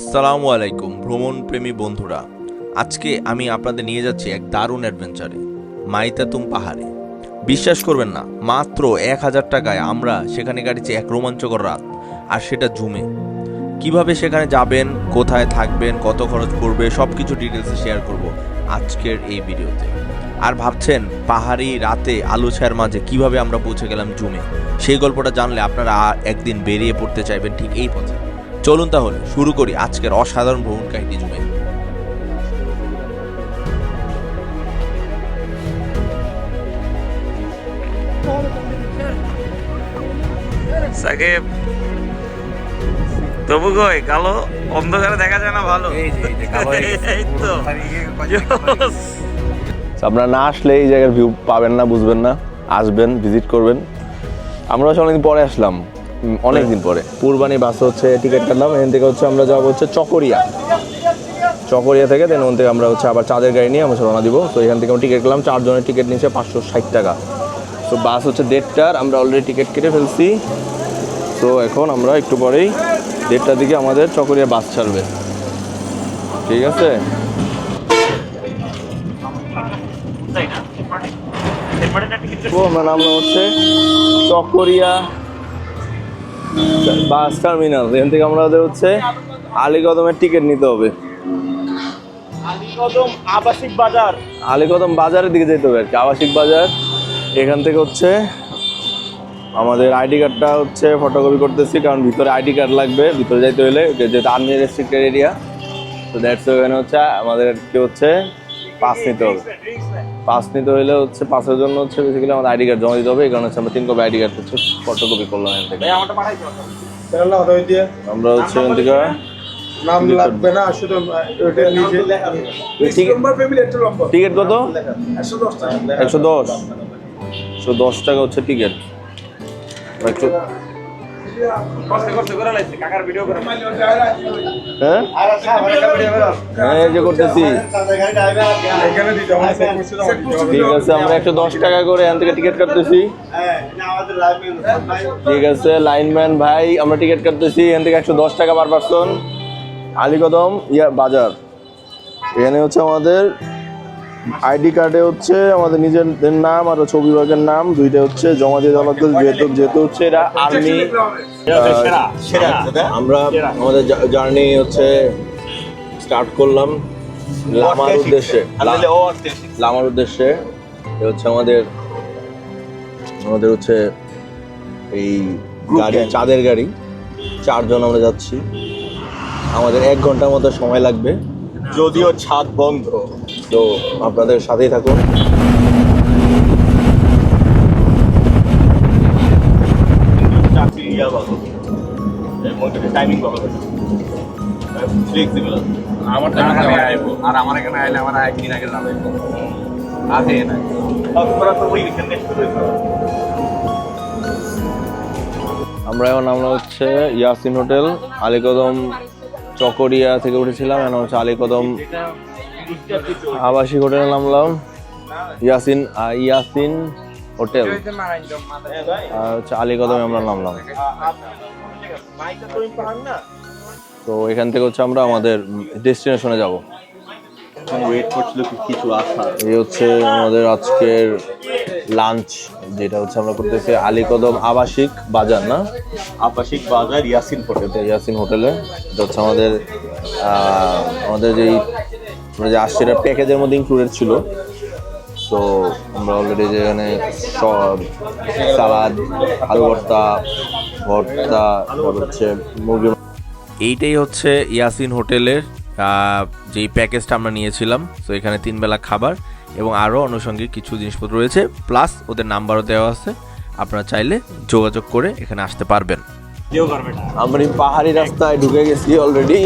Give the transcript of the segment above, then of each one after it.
আসসালামু আলাইকুম ভ্রমণ প্রেমী বন্ধুরা। আজকে আমি আপনাদের নিয়ে যাচ্ছি এক দারুণ অ্যাডভেঞ্চারে, মাইতাতুম পাহাড়ে। বিশ্বাস করবেন না, মাত্র এক হাজার টাকায় আমরা সেখানে কাটিয়েছি এক রোমাঞ্চকর রাত, আর সেটা জুমে। কীভাবে সেখানে যাবেন, কোথায় থাকবেন, কত খরচ পড়বে সব কিছু ডিটেলসে শেয়ার করব আজকের এই ভিডিওতে। আর ভাবছেন, পাহাড়ি রাতে আলো ছায়ার মাঝে কীভাবে আমরা পৌঁছে গেলাম জুমে? সেই গল্পটা জানলে আপনারা একদিন বেরিয়ে পড়তে চাইবেন ঠিক এই পথে। চলুন তাহলে শুরু করি আজকের অসাধারণ ভ্রমণ কাহিনী জুমে সাকিব তবু কই কালো অন্ধকারে দেখা যায় না ভালো? এই তো। আপনারা না আসলে এই জায়গার ভিউ পাবেন না বুঝবেন না। আসবেন ভিজিট করবেন। আমরা হচ্ছে অনেকদিন পরে আসলাম। অনেক দিন পরে। কুরবানি বাস হচ্ছে টিকিট কাটলাম এখান থেকে হচ্ছে আমরা যাব হচ্ছে চকরিয়া। চকরিয়া থেকে দেন ওখান থেকে আমরা হচ্ছে আবার চাঁদের গাড়ি নিয়ে আমরা রওনা দিব। তো এখান থেকে আমরা টিকিট করলাম চারজনের টিকিট নিচ্ছে পাঁচশো ষাট টাকা। তো বাস হচ্ছে দেড়টার আমরা অলরেডি টিকিট কেটে ফেলছি। তো এখন আমরা একটু পরেই দেড়টার দিকে আমাদের চকরিয়া বাস ছাড়বে। ঠিক আছে? আমরা হচ্ছে চকরিয়া বাস টার্মিনাল এখান থেকে আমাদের হচ্ছে আলীকদমের টিকিট নিতে হবে। আবাসিক বাজার। আলীকদম বাজারের দিকে যেতে হবে আর কি আবাসিক বাজার। এখান থেকে হচ্ছে আমাদের আইডি কার্ডটা হচ্ছে ফটোকপি করতেছি কারণ ভিতরে আইডি কার্ড লাগবে ভিতরে যাইতে হলে যেহেতু আর্মি রেস্ট্রিক্টেড এরিয়া তো দ্যাটস ওখানে হচ্ছে আমাদের কি হচ্ছে পাস নিতে হবে। পাস নিতে হলে হচ্ছে পাসের জন্য হচ্ছে বেসিক্যালি আমাদের আইডি কার্ড জমা দিতে হবে। এই কারণে হচ্ছে আমরা তিন কপি আইডি কার্ড হচ্ছে ফটোকপি করলাম এখান থেকে। আমরা হচ্ছে এখান থেকে নাম লাগবে না শুধু ওটা নিজে নম্বর ফ্যামিলি একটা নম্বর টিকিট কত? একশো দশ টাকা। একশো দশ। একশো দশ টাকা হচ্ছে টিকিট একশো হ্যাঁ? হ্যাঁ যে করতেছি। এখানে দিতে হবে ঠিক আছে আমরা একশো দশ টাকা করে এখান থেকে টিকিট কাটতেছি। ঠিক আছে লাইনম্যান ভাই আমরা টিকিট কাটতেছি। এখান থেকে একশো দশ টাকা পার পার্সন আলীকদম ইয়া বাজার। এখানে হচ্ছে আমাদের আইডি কার্ডে হচ্ছে আমাদের নিজেদের নাম আর হচ্ছে অভিভাবকের নাম দুইটা হচ্ছে জমা দিয়ে দেওয়া লাগবে যেহেতু যেহেতু হচ্ছে এটা আর্মি সেরা আমরা আমাদের জার্নি হচ্ছে স্টার্ট করলাম লামার উদ্দেশ্যে। লামার উদ্দেশ্যে এ হচ্ছে আমাদের আমাদের হচ্ছে এই গাড়ি চাঁদের গাড়ি। চারজন আমরা যাচ্ছি। আমাদের এক ঘণ্টার মতো সময় লাগবে। যদিও ছাদ বন্ধ। তো আপনাদের সাথেই থাকুন। চাকরি বলো টাইমিং বলো ফ্লেক্সিবল আমার টাকা আইবো আর আমার এখানে আইলে আমার একদিন আগে যাবে আছে না তোরা তো ওই এখানে। শুরু হইতো আমরা এখন আমরা হচ্ছে ইয়াসিন হোটেল আলীকদম চকরিয়া থেকে উঠেছিলাম এখন হচ্ছে আলীকদম আবাসিক হোটেলে নামলাম ইয়াসিন ইয়াসিন হোটেল। আর হচ্ছে আলীকদমে আমরা নামলাম তো এখান থেকে হচ্ছে আমরা আমাদের ডেস্টিনেশনে যাব। এই হচ্ছে আমাদের আজকের লাঞ্চ যেটা হচ্ছে আমরা করতেছি আলীকদম আবাসিক বাজার না? আবাসিক বাজার ইয়াসিন হোটেল। ইয়াসিন হোটেলে। এটা হচ্ছে আমাদের আমাদের যেই যে আসছে এটা প্যাকেজের মধ্যে ইনক্লুডেড ছিল। তো আমরা অলরেডি যেখানে সব সালাদ আলু ভর্তা ভর্তা হচ্ছে মুরগি এইটাই হচ্ছে ইয়াসিন হোটেলের যেই প্যাকেজটা আমরা নিয়েছিলাম। তো এখানে তিন বেলা খাবার এবং আরও আনুষঙ্গিক কিছু জিনিসপত্র রয়েছে। প্লাস ওদের নাম্বারও দেওয়া আছে। আপনারা চাইলে যোগাযোগ করে এখানে আসতে পারবেন। আমরা পাহাড়ি রাস্তায় ঢুকে গেছি অলরেডি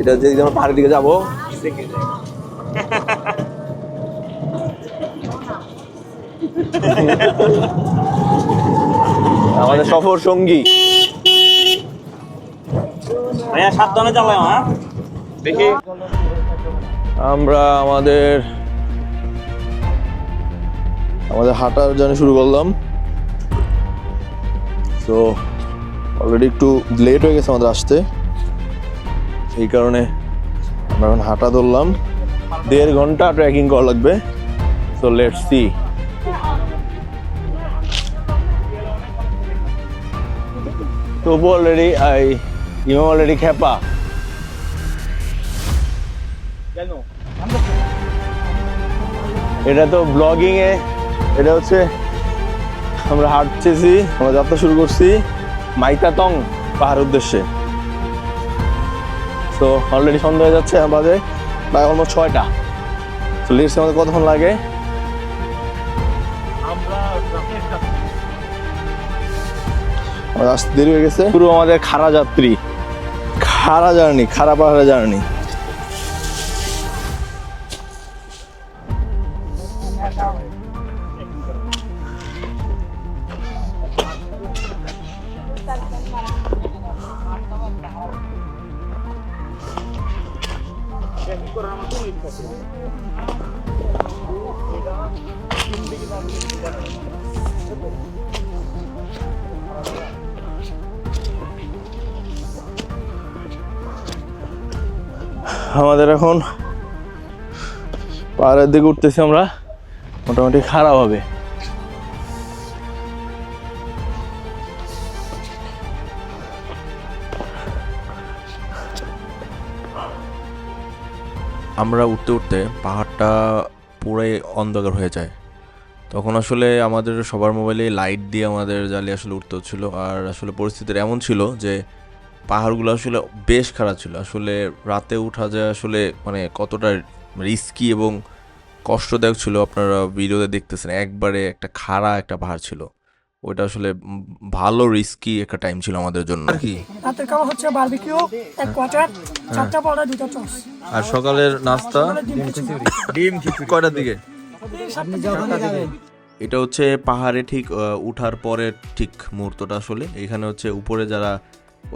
এটা যে আমরা পাহাড়ের দিকে যাব আমাদের সফর সঙ্গী। ভাইয়া সাবধানে চালাও হ্যাঁ? দেখি। আমরা আমাদের আমাদের হাঁটার জার্নি শুরু করলাম। তো অলরেডি একটু লেট হয়ে গেছে আমাদের আসতে। এই কারণে আমরা এখন হাঁটা ধরলাম। দেড় ঘণ্টা ট্রেকিং করা লাগবে। সো লেটস সি তবু অলরেডি আই, ইমাম অলরেডি খেপা। এটা তো ব্লগিং এ, এটা হচ্ছে, আমরা হাঁটতেছি, আমরা যাত্রা শুরু করছি। মাইতাতং পাহাড় উদ্দেশ্যে। তো অলরেডি সন্ধ্যা হয়ে যাচ্ছে আমাদের প্রায় অলমোস্ট ছয়টা। তো লিটস আমাদের কতক্ষণ লাগে? আসতে দেরি হয়ে গেছে। পুরো আমাদের খাড়া যাত্রী। খাড়া জার্নি খাড়া পাহাড়া জার্নি। আমাদের এখন পাহাড়ের দিকে উঠতেছি আমরা। মোটামুটি খারাপ হবে। আমরা উঠতে উঠতে পাহাড়টা পুরাই অন্ধকার হয়ে যায়। তখন আসলে আমাদের সবার মোবাইলে লাইট দিয়ে আমাদের জ্বালিয়ে আসলে উঠতে হচ্ছিল। আর আসলে পরিস্থিতির এমন ছিল যে পাহাড়গুলো আসলে বেশ খারাপ ছিল। আসলে রাতে উঠা যায় আসলে মানে কতটা রিস্কি এবং কষ্টদায়ক ছিল আপনারা ভিডিওতে দেখতেছেন। একবারে একটা খাড়া একটা পাহাড় ছিল। ওইটা আসলে ভালো রিস্কি একটা টাইম ছিল আমাদের জন্য। আর কি? রাতের খাবার হচ্ছে বারবিকিউ এক কোয়ার্টার চারটা পাউডার দুটা চস আর সকালের নাস্তা? ডিম খিচুড়ি। কয়টার দিকে? এটা হচ্ছে পাহাড়ে ঠিক উঠার পরের ঠিক মুহূর্তটা আসলে। এখানে হচ্ছে উপরে যারা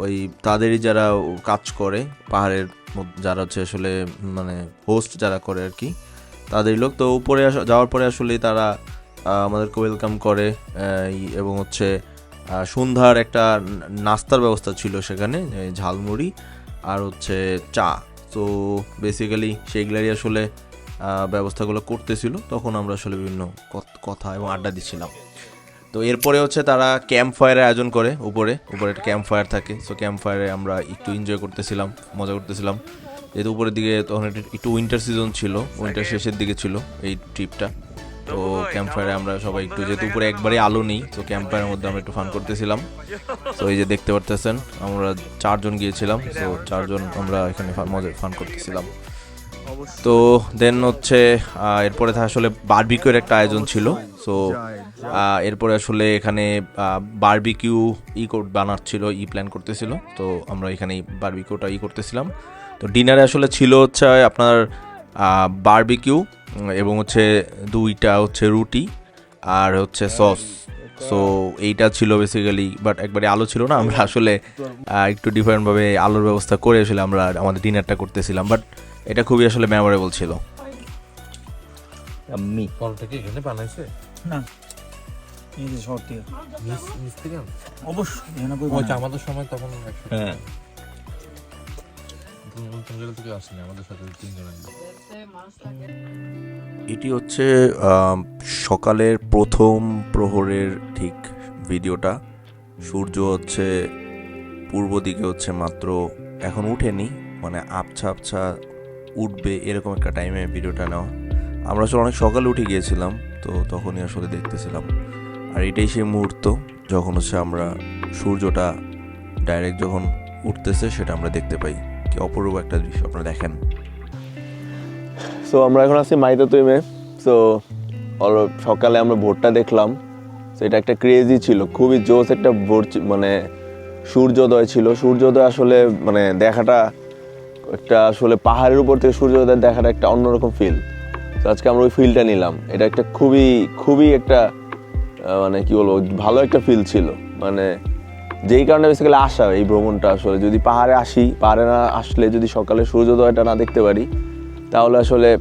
ওই তাদেরই যারা কাজ করে পাহাড়ের যারা হচ্ছে আসলে মানে হোস্ট যারা করে আর কি তাদেরই লোক। তো উপরে যাওয়ার পরে আসলে তারা আমাদেরকে ওয়েলকাম করে এবং হচ্ছে সন্ধ্যার একটা নাস্তার ব্যবস্থা ছিল সেখানে ঝালমুড়ি আর হচ্ছে চা। তো বেসিক্যালি সেইগুলারই আসলে ব্যবস্থাগুলো করতেছিল। তখন আমরা আসলে বিভিন্ন কথা এবং আড্ডা দিচ্ছিলাম। তো এরপরে হচ্ছে তারা ক্যাম্প ফায়ারের আয়োজন করে উপরে। উপরে একটা ক্যাম্প ফায়ার থাকে। সো ক্যাম্প ফায়ারে আমরা একটু এনজয় করতেছিলাম মজা করতেছিলাম। যেহেতু উপরের দিকে তখন একটু- একটু উইন্টার সিজন ছিল উইন্টার শেষের দিকে ছিল এই ট্রিপটা তো ক্যাম্প ফায়ারে আমরা সবাই একটু যেহেতু উপরে একবারে আলো নেই তো ক্যাম্প ফায়ারের মধ্যে আমরা একটু ফান করতেছিলাম। তো এই যে দেখতে পারতেছেন আমরা চারজন গিয়েছিলাম তো চারজন আমরা এখানে মজা ফান করতেছিলাম। তো দেন হচ্ছে এরপরে আসলে বারবিকিউর একটা আয়োজন ছিল। সো এরপরে আসলে এখানে বারবিকিউ ই বানাচ্ছিল ই প্ল্যান করতেছিল। তো আমরা এখানে বারবিকিউটা ই করতেছিলাম। তো ডিনারে আসলে ছিল হচ্ছে আপনার বারবিকিউ এবং হচ্ছে দুইটা হচ্ছে রুটি আর হচ্ছে সস। সো এইটা ছিল বেসিক্যালি বাট একবারে আলো ছিল না। আমরা আসলে একটু ডিফারেন্টভাবে আলোর ব্যবস্থা করে আসলে আমরা আমাদের ডিনারটা করতেছিলাম। বাট এটা খুবই আসলে মেমোরেবল ছিল। ফলটা কি এখানে বানাইছে? এই যে অবশ্যই এখানে কই আমাদের সময় তখন হ্যাঁ। এটি হচ্ছে সকালের প্রথম প্রহরের ঠিক ভিডিওটা। সূর্য হচ্ছে পূর্ব দিকে হচ্ছে মাত্র এখন উঠেনি মানে আবছা আবছা উঠবে এরকম একটা টাইমে ভিডিওটা নেওয়া। আমরা আসলে অনেক সকালে উঠে গিয়েছিলাম, তো তখনই আসলে দেখতেছিলাম। আর এটাই সেই মুহূর্ত যখন হচ্ছে আমরা সূর্যটা ডাইরেক্ট যখন উঠতেছে, সেটা আমরা দেখতে পাই। কি অপূর্ব একটা দৃশ্য আপনারা দেখেন। সো আমরা এখন আছি মাইতা তুইমে। সো সকালে আমরা ভোরটা দেখলাম। তো এটা একটা ক্রেজি ছিল। খুবই জোস একটা ভোর মানে সূর্যোদয় ছিল। সূর্যোদয় আসলে মানে দেখাটা একটা আসলে পাহাড়ের উপর থেকে সূর্যোদয় দেখাটা একটা অন্যরকম ফিল তো আজকে আমরা ওই ফিলটা নিলাম। এটা একটা খুবই খুবই একটা মানে কি বলব, ভালো একটা ফিল ছিল। মানে যেই কারণে বেসিক্যালি আসা এই ভ্রমণটা আসলে। যদি পাহাড়ে আসি, পাহাড়ে না আসলে যদি সকালে সূর্যোদয়টা না দেখতে পারি, তাহলে আসলে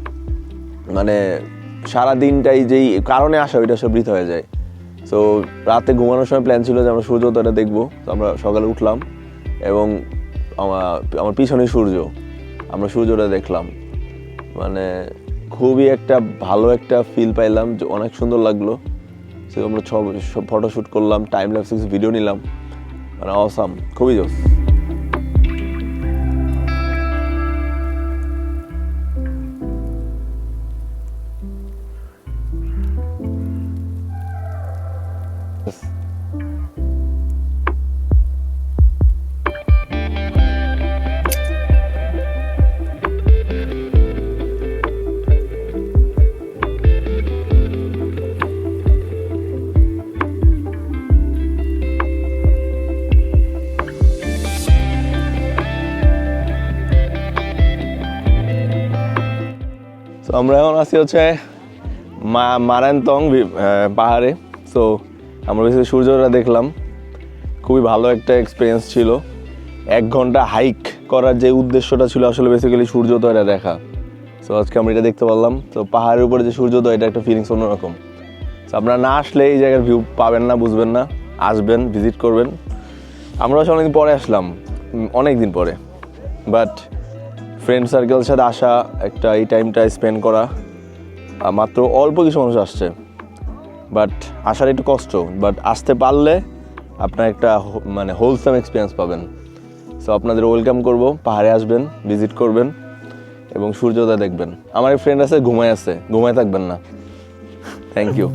মানে সারা দিনটাই যেই কারণে আসা ওইটা সব বৃথা হয়ে যায়। তো রাতে ঘুমানোর সময় প্ল্যান ছিল যে আমরা সূর্যোদয়টা দেখব। তো আমরা সকালে উঠলাম এবং আমার পিছনে সূর্য। আমরা সূর্যটা দেখলাম। মানে খুবই একটা ভালো একটা ফিল পাইলাম যে অনেক সুন্দর লাগল। সে আমরা সব ফটোশ্যুট করলাম টাইম কিছু ভিডিও নিলাম। মানে অসাম খুবই জোস আমরা এখন আছি হচ্ছে মা মারান্তং ভি- পাহাড়ে। সো আমরা বেশি সূর্যটা দেখলাম। খুবই ভালো একটা এক্সপিরিয়েন্স ছিল। এক ঘণ্টা হাইক করার যে উদ্দেশ্যটা ছিল আসলে বেসিক্যালি সূর্যোদয়টা দেখা। সো আজকে আমরা এটা দেখতে পারলাম। তো পাহাড়ের উপরে যে সূর্যোদয়, এটা একটা ফিলিংস অন্যরকম। তো আপনারা না আসলে এই জায়গার ভিউ পাবেন না, বুঝবেন না। আসবেন ভিজিট করবেন। আমরা আসলে অনেকদিন পরে আসলাম। অনেক দিন পরে। বাট ফ্রেন্ড সার্কেলের সাথে আসা, একটা এই টাইমটা স্পেন্ড করা মাত্র অল্প কিছু মানুষ আসছে। বাট আসার একটু কষ্ট বাট আসতে পারলে আপনার একটা মানে হোলসাম এক্সপিরিয়েন্স পাবেন। সো আপনাদের ওয়েলকাম করব, পাহাড়ে আসবেন ভিজিট করবেন, এবং সূর্যোদয় দেখবেন। আমার এক ফ্রেন্ড আছে, ঘুমায় আছে, ঘুমায় থাকবেন না। থ্যাংক ইউ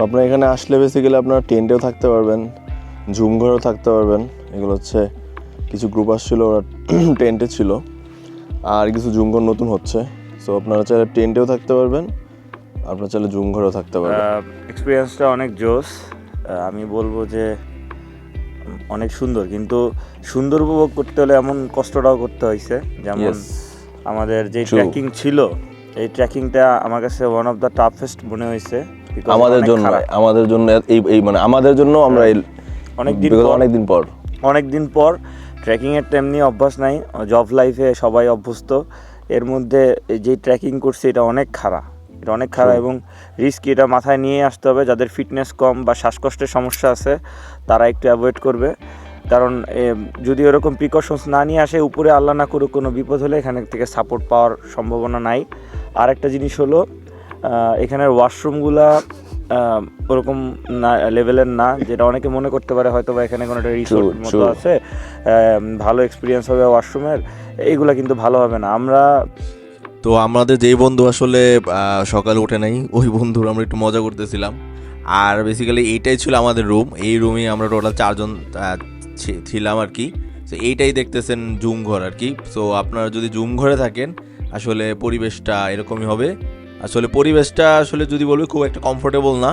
আপনার এখানে আসলে বেসিক্যালি আপনার টেন্টেও থাকতে পারবেন ঝুম ঘরেও থাকতে পারবেন। এগুলো হচ্ছে কিছু গ্রুপ আসছিল ওরা টেন্টে ছিল। আর কিছু ঝুম ঘর নতুন হচ্ছে। সো আপনারা চাইলে টেন্টেও থাকতে পারবেন আপনারা চাইলে ঝুম ঘরেও থাকতে পারবেন। এক্সপিরিয়েন্সটা অনেক জোস। আমি বলব যে অনেক সুন্দর। কিন্তু সুন্দর উপভোগ করতে হলে এমন কষ্টটাও করতে হয়েছে যেমন আমাদের যে. ট্রেকিং ছিল এই ট্রেকিংটা আমার কাছে ওয়ান অফ দ্য টাফেস্ট মনে হয়েছে আমাদের জন্য আমাদের জন্য এই এই মানে আমাদের জন্য আমরা অনেকদিন because পর- অনেকদিন পর। অনেক দিন পর ট্রেকিংয়ের তেমনি অভ্যাস নাই। জব লাইফে সবাই অভ্যস্ত। এর মধ্যে যে ট্রেকিং করছে এটা অনেক খারাপ। এটা অনেক খারাপ এবং রিস্ক এটা মাথায় নিয়ে আসতে হবে। যাদের ফিটনেস কম বা শ্বাসকষ্টের সমস্যা আছে তারা একটু অ্যাভয়েড করবে। কারণ যদি ওরকম প্রিকশনস না নিয়ে আসে উপরে আল্লাহ না করুক কোনো বিপদ হলে এখানে থেকে সাপোর্ট পাওয়ার সম্ভাবনা নাই। আর একটা জিনিস হলো এখানের ওয়াশরুমগুলা ওরকম না লেভেলের না যেটা অনেকে মনে করতে পারে হয়তো বা এখানে কোনো একটা রিসোর্ট মতো আছে। ভালো এক্সপিরিয়েন্স হবে ওয়াশরুমের। এইগুলা কিন্তু ভালো হবে না। আমরা তো আমাদের যেই বন্ধু আসলে সকালে ওঠে নাই ওই বন্ধুর আমরা একটু মজা করতেছিলাম। আর বেসিক্যালি এইটাই ছিল আমাদের রুম এই রুমে আমরা টোটাল চারজন ছিলাম আর কি। তো এইটাই দেখতেছেন জুম ঘর আর কি। সো আপনারা যদি জুম ঘরে থাকেন আসলে পরিবেশটা এরকমই হবে। আসলে পরিবেশটা আসলে যদি বলবে খুব একটা কমফোর্টেবল না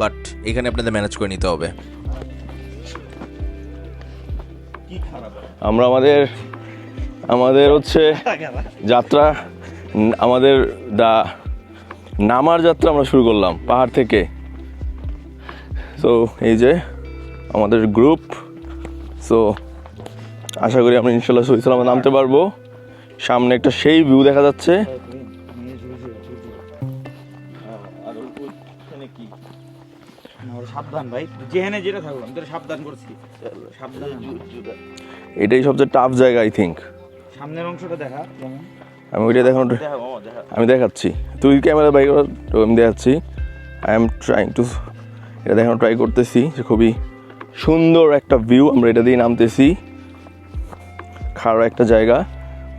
বাট এখানে আপনাদের ম্যানেজ করে নিতে হবে। আমরা আমাদের আমাদের হচ্ছে যাত্রা, আমাদের দা, নামার যাত্রা আমরা শুরু করলাম পাহাড় থেকে। সো এই যে আমাদের গ্রুপ সো আশা করি আমরা ইনশাল্লাহ সহি সালামে নামতে পারব। সামনে একটা সেই ভিউ দেখা যাচ্ছে। সাবধান ভাই যেখানে যেটা থাকব আমি তোর সাবধান করছি। সাবধান এটাই সবচেয়ে টাফ জায়গা আই থিঙ্ক সামনের অংশটা দেখা আমি ওইটা দেখানো দেখা আমি দেখাচ্ছি। তুই ক্যামেরা বাই কর আমি দেখাচ্ছি। আই এম ট্রাইং টু এটা দেখানো ট্রাই করতেছি যে খুবই সুন্দর একটা ভিউ আমরা এটা দিয়ে নামতেছি। খাড়া একটা জায়গা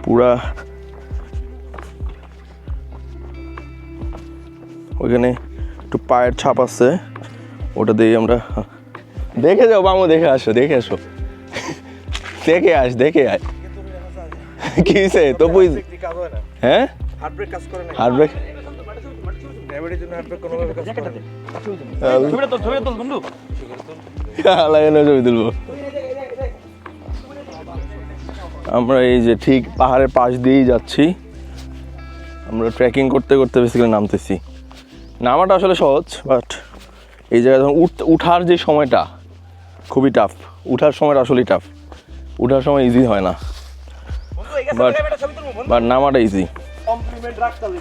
পুরা ওইখানে একটু পায়ের ছাপ আছে। ওটা দিয়ে আমরা, দেখে যাও বামু, দেখে আসো দেখে আসো। দেখে আস দেখে আয়। কি সে তো বুঝ হ্যাঁ? হার্ট ব্রেক কাজ করে না আমরা এই যে ঠিক পাহাড়ের পাশ দিয়েই যাচ্ছি। আমরা ট্রেকিং করতে করতে বেসিক্যালি নামতেছি। নামাটা আসলে সহজ বাট এই জায়গায় যখন উঠ উঠার যে সময়টা খুবই টাফ উঠার সময়টা আসলেই টাফ উঠার সময় ইজি হয় না। বাট বাট নামাটা ইজি কমপ্লিমেন্ট রাখতে হবে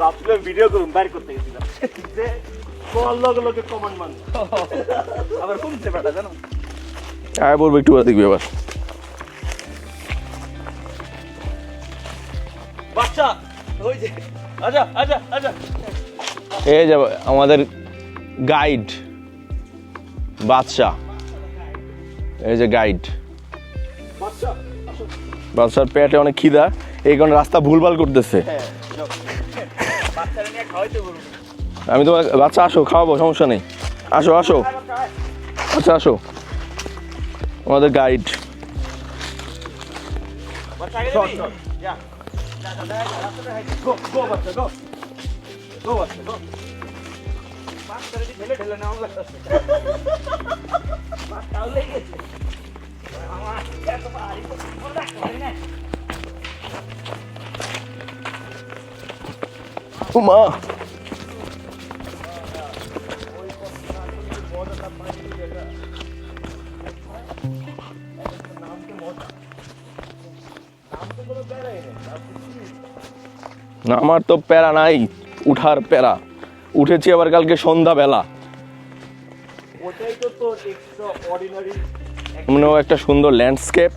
ভাবছিলাম ভিডিও করুন বাইর করতে গেছিলাম। যে লগে লগে কমান্ড মান আবার কমছে বেটা জানো? আয় বলব একটু দেখবি বাচ্চা ওই যে আচ্ছা আচ্ছা আচ্ছা। এই যে আমাদের গাইড বাদশাহ এই যে গাইড বাদশার পেটে অনেক খিদা এই কারণে রাস্তা ভুলভাল করতেছে আমি তোমার বাচ্চা আসো খাওয়াবো সমস্যা নেই আসো আসো আচ্ছা আসো আমাদের গাইড বাচ্চা মা আমার তো প্যারা নাই। উঠার প্যারা। উঠেছি আবার কালকে সন্ধ্যাবেলা। মানে একটা সুন্দর ল্যান্ডস্কেপ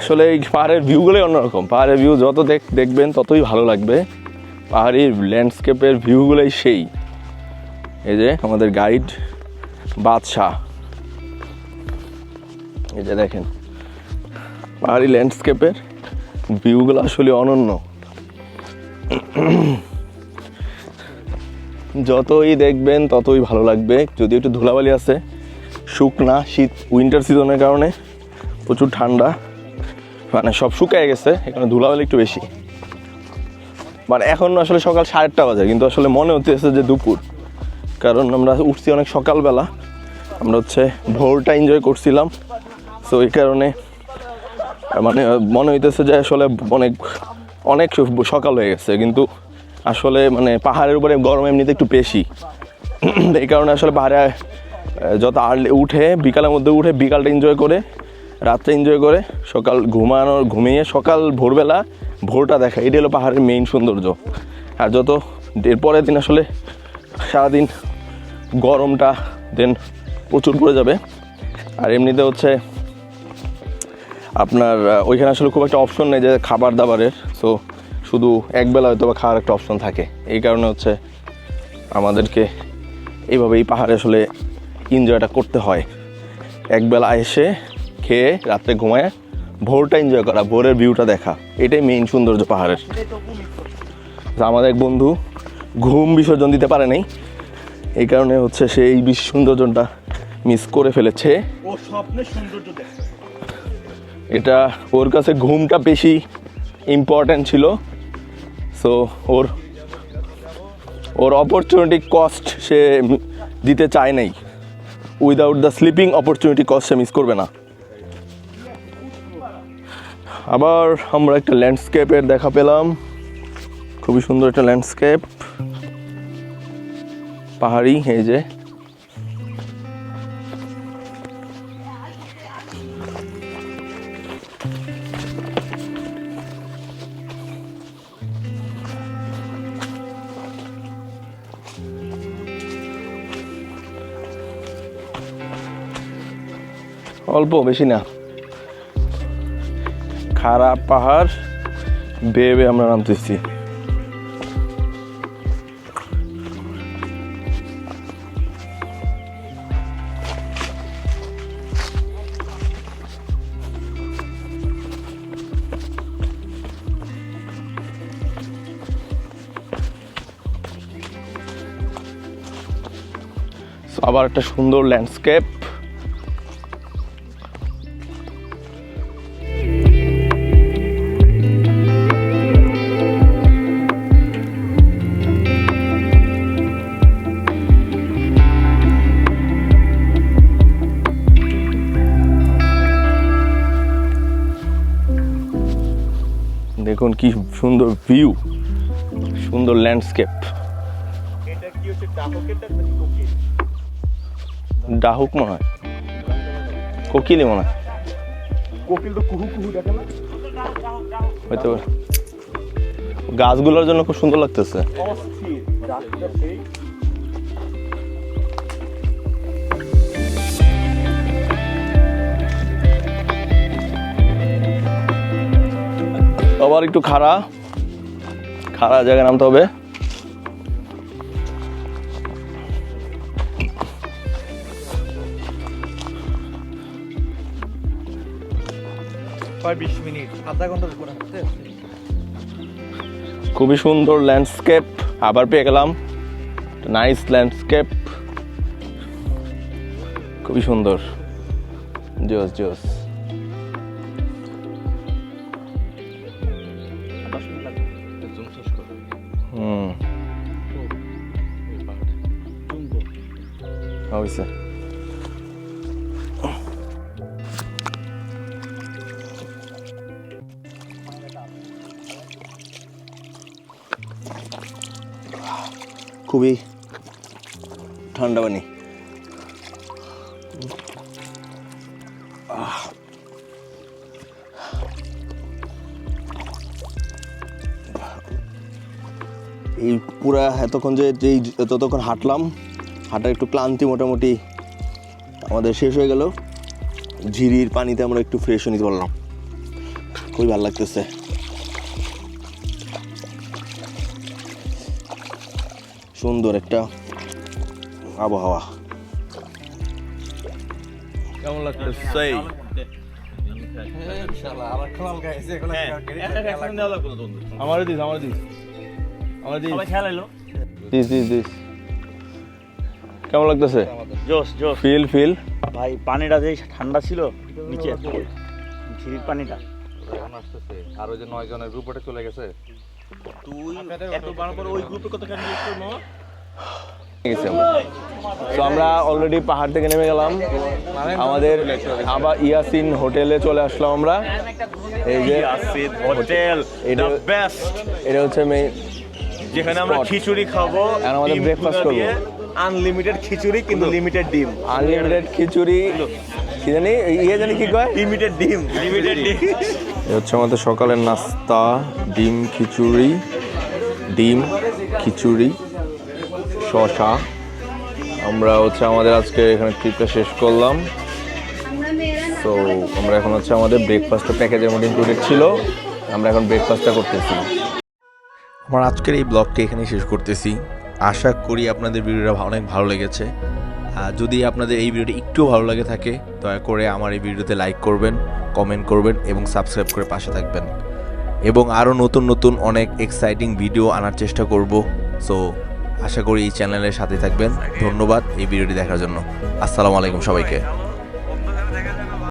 আসলে এই পাহাড়ের ভিউগুলোই অন্যরকম। পাহাড়ের ভিউ যত দেখ, দেখবেন ততই ভালো লাগবে। পাহাড়ি ল্যান্ডস্কেপের ভিউগুলোই সেই। এই যে আমাদের গাইড বাদশাহ। এই যে দেখেন, পাহাড়ি ল্যান্ডস্কেপের ভিউগুলো আসলে অনন্য। যতই দেখবেন, ততই ভালো লাগবে। যদি একটু ধুলাবালি আছে, শুকনা শীত উইন্টার সিজনের কারণে প্রচুর ঠান্ডা। মানে সব শুকায় গেছে এখানে ধুলাবালি একটু বেশি। মানে এখন আসলে সকাল সাড়ে আটটা বাজে, কিন্তু আসলে মনে হতেছে যে দুপুর। কারণ আমরা উঠছি অনেক সকালবেলা। আমরা হচ্ছে ভোরটা এনজয় করছিলাম। সো এই কারণে মানে মনে হইতেছে যে আসলে অনেক অনেক সকাল হয়ে গেছে, কিন্তু আসলে মানে পাহাড়ের উপরে গরম এমনিতে একটু বেশি। এই কারণে আসলে পাহাড়ে যত আর্লি উঠে, বিকালের মধ্যে উঠে বিকালটা এনজয় করে রাতটা এনজয় করে, সকাল ঘুমানোর, ঘুমিয়ে সকাল ভোরবেলা ভোরটা দেখা। এটাই হলো পাহাড়ের মেইন সৌন্দর্য। আর যত এরপরের দিন আসলে সারাদিন গরমটা দেন প্রচুর পড়ে যাবে। আর এমনিতে হচ্ছে আপনার ওইখানে আসলে খুব একটা অপশন নেই যে খাবার দাবারের। সো শুধু একবেলা হয়তো বা খাওয়ার একটা অপশন থাকে। এই কারণে হচ্ছে আমাদেরকে এইভাবে এই পাহাড়ে আসলে এনজয়টা করতে হয়। একবেলা এসে খেয়ে রাত্রে ঘুমায়, ভোরটা এনজয় করা, ভোরের ভিউটা দেখা। এটাই মেইন সৌন্দর্য পাহাড়ের। আমাদের এক বন্ধু ঘুম বিসর্জন দিতে পারে নাই। এই কারণে হচ্ছে সে এই বিশ সৌন্দর্যটা মিস করে ফেলেছে। ও স্বপ্নের সৌন্দর্য দেখ। এটা ওর কাছে ঘুমটা বেশি ইম্পর্ট্যান্ট ছিল। সো ওর ওর অপরচুনিটি কস্ট সে দিতে চায় নাই। Without the sleeping opportunity cost say miss করবে না। আবার আমরা একটা ল্যান্ডস্কেপের দেখা পেলাম। খুবই সুন্দর একটা ল্যান্ডস্কেপ পাহাড়ি, এই যে। অল্প বেশি না। খারাপ পাহাড় বেয়ে বেয়ে আমরা নামতেছি। আবার একটা সুন্দর ল্যান্ডস্কেপ কি সুন্দর ভিউ সুন্দর ল্যান্ডস্কেপ ডাহুক মনে হয়। কোকিলি মনে হয়। কোকিল তো কুহু কুহু দেখে না? হইতে পারে। গাছগুলোর জন্য খুব সুন্দর লাগতেছে। আবার একটু খাড়া। খাড়া জায়গায় নামতে হবে। খুবই সুন্দর ল্যান্ডস্কেপ আবার পেয়ে গেলাম। নাইস ল্যান্ডস্কেপ খুবই সুন্দর। জোস জোস হয়েছে খুবই ঠান্ডা পানি। এই পুরা এতক্ষণ যে যেই ততক্ষণ হাঁটলাম হাঁটার একটু ক্লান্তি মোটামুটি। আমাদের শেষ হয়ে গেল। ঝিরির পানিতে আমরা একটু ফ্রেশ নিতে পারলাম। খুবই ভালো লাগতেছে। সুন্দর একটা আবহাওয়া। কেমন লাগতেছে? আমার দিস আমার দিস আমার দিস। খেলাইলো। দিস দিস দিস। কেমন লাগতেছে? জোস জোস ফিল ফিল ভাই পানিটা যে ঠান্ডা ছিল নিচে। ঝিরির পানিটা। আর ওই যে নয় জনের গ্রুপে চলে গেছে। তো আমরা অলরেডি পাহাড় থেকে নেমে গেলাম। আমাদের আবার ইয়াসিন হোটেলে চলে আসলাম আমরা। এই যে হোটেল এটা বেস্ট এটা হচ্ছে মেইন যেখানে আমরা খিচুড়ি খাব আর আমাদের ব্রেকফাস্ট করব। আনলিমিটেড খিচুড়ি কিন্তু লিমিটেড ডিম। আনলিমিটেড খিচুড়ি। কি জানি ইয়ে জানি কি কয়? লিমিটেড ডিম লিমিটেড ডিম। হচ্ছে আমাদের সকালের নাস্তা ডিম খিচুড়ি ডিম খিচুড়ি শশা আমরা হচ্ছে আমাদের আজকে এখানে ট্রিপটা শেষ করলাম। তো আমরা এখন হচ্ছে আমাদের ব্রেকফাস্টটা প্যাকেজের মধ্যে ইনক্লুডেড ছিল। আমরা এখন ব্রেকফাস্টটা করতেছি। আমার আজকের এই ব্লগটি এখানে শেষ করতেছি। আশা করি আপনাদের ভিডিওটা অনেক ভালো লেগেছে। আর যদি আপনাদের এই ভিডিওটি একটু ভালো লাগে থাকে, দয়া করে আমার এই ভিডিওতে লাইক করবেন কমেন্ট করবেন এবং সাবস্ক্রাইব করে পাশে থাকবেন। এবং আরও নতুন নতুন অনেক এক্সাইটিং ভিডিও আনার চেষ্টা করব। সো আশা করি এই চ্যানেলের সাথে থাকবেন। ধন্যবাদ এই ভিডিওটি দেখার জন্য। আসসালামু আলাইকুম সবাইকে।